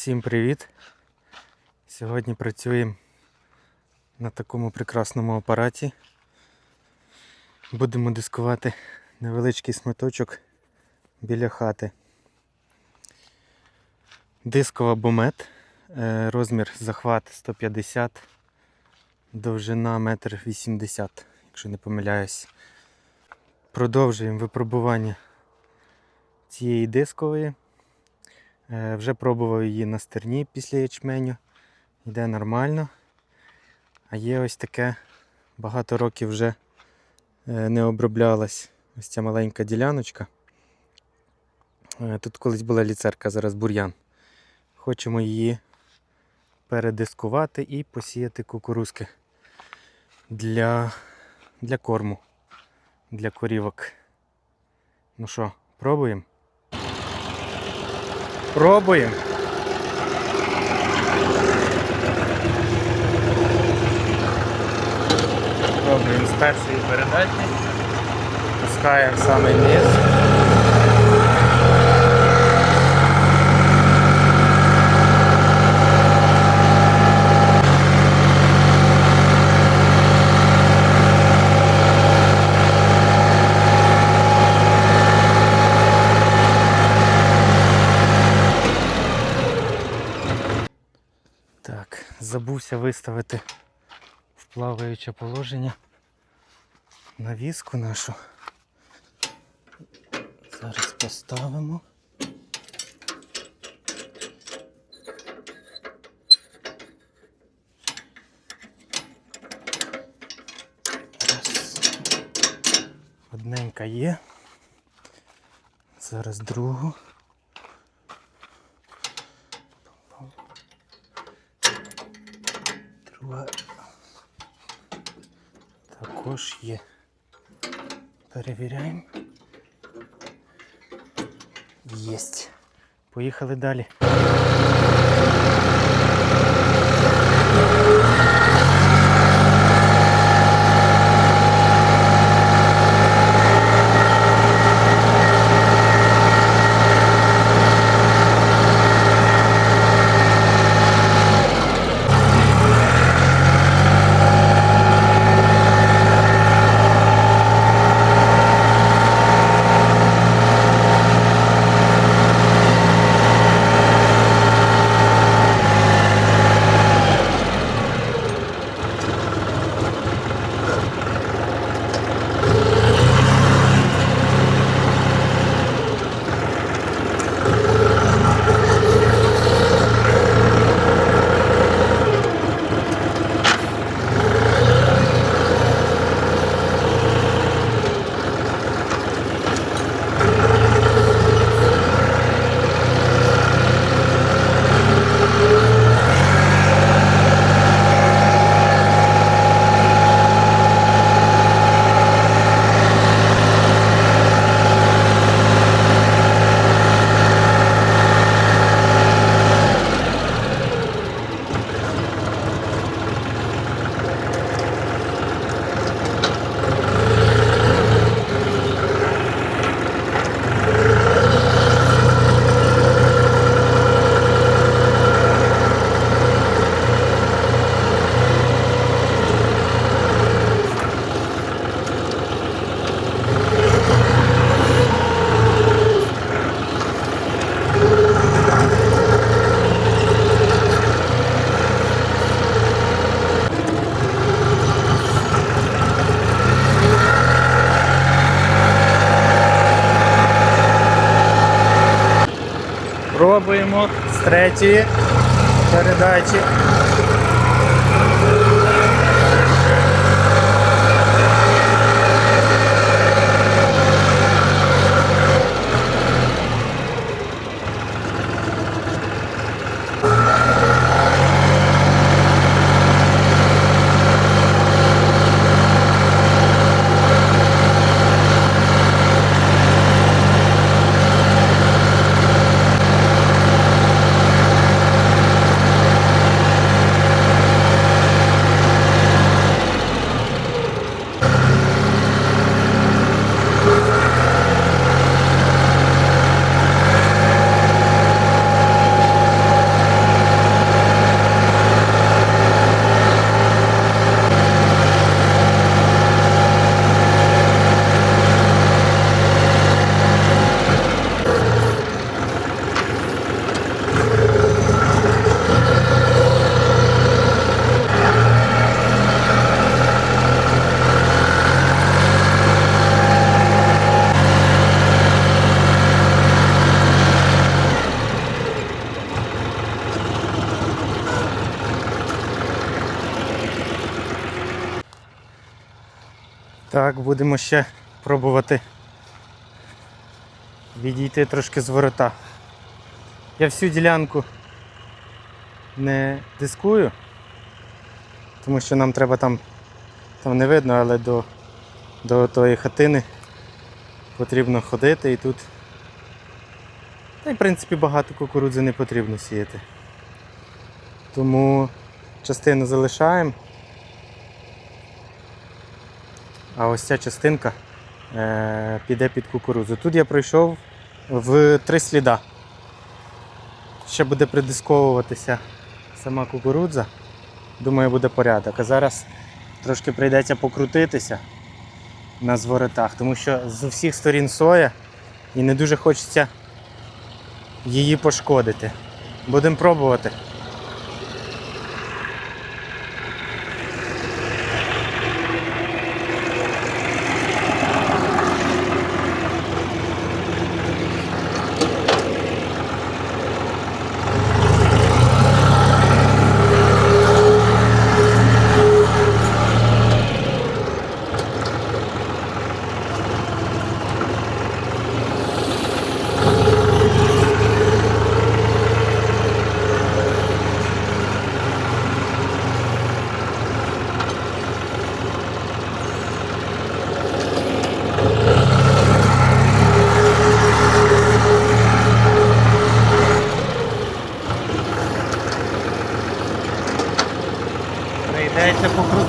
Всім привіт! Сьогодні працюємо на такому прекрасному апараті. Будемо дискувати невеличкий смиточок біля хати. Дискова бомет, е, розмір захват 150, довжина 1,80 м, якщо не помиляюсь. Продовжуємо випробування цієї дискової. Е, Вже пробував її на стерні після ячменю. Йде нормально. А є ось таке, багато років вже е, не оброблялась ось ця маленька діляночка. Е, Тут колись була ліцерка, зараз бур'ян. Хочемо її передискувати і посіяти кукурузки для, для корму, для корівок. Ну що, пробуємо? Пробуємо. Пробуємо з першої передачі. Пускаємо в самий низ. Так, забувся виставити в плаваюче положення навіску нашу. Зараз поставимо. Раз. Одненька є. Зараз другу. Також є. Перевіряємо. Єсть. Поїхали далі. Пробуємо з третьої передачі. Так, будемо ще пробувати відійти трошки з ворота. Я всю ділянку не дискую, тому що нам треба там, там не видно, але до, до тої хатини потрібно ходити і тут. Та й в принципі багато кукурудзи не потрібно сіяти. Тому частину залишаємо. А ось ця частинка е, піде під кукурудзу. Тут я пройшов в три сліда. Ще буде придисковуватися сама кукурудза. Думаю, буде порядок. А зараз трошки прийдеться покрутитися на зворотах, тому що з усіх сторін соя і не дуже хочеться її пошкодити. Будемо пробувати.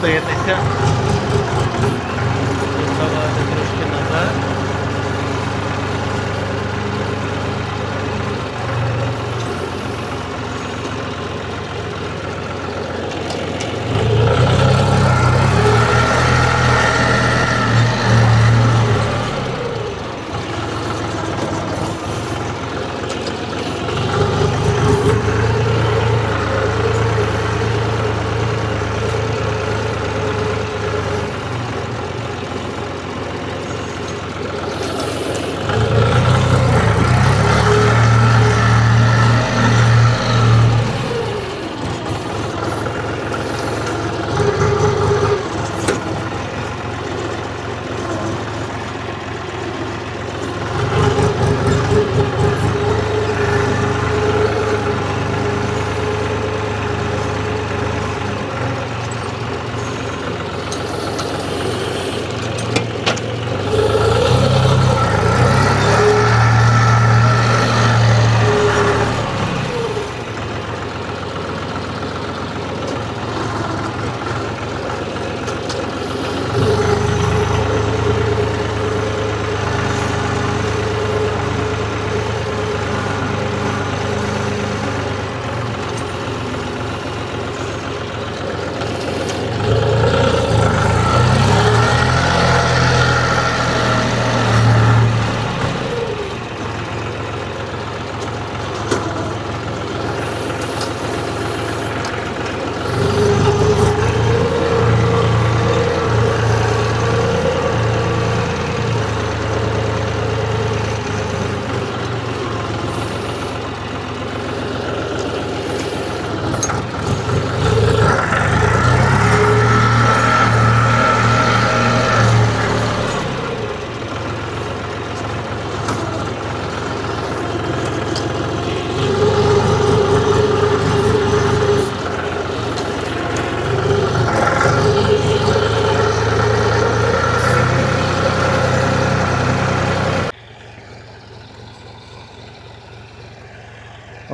Прийдеться покрутитися.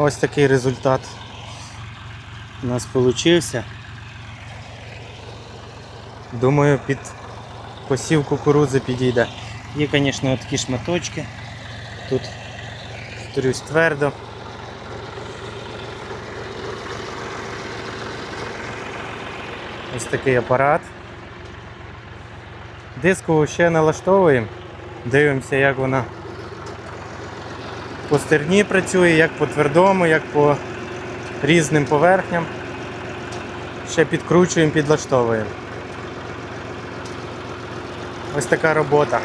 Ось такий результат у нас вийшов. Думаю, під посів кукурудзи підійде. Є, звісно, такі шматочки. Тут, повторюсь, твердо. Ось такий апарат. Диску ще налаштовуємо. Дивимося, як вона по стерні працює, як по твердому, як по різним поверхням. Ще підкручуємо, підлаштовуємо. Ось така робота.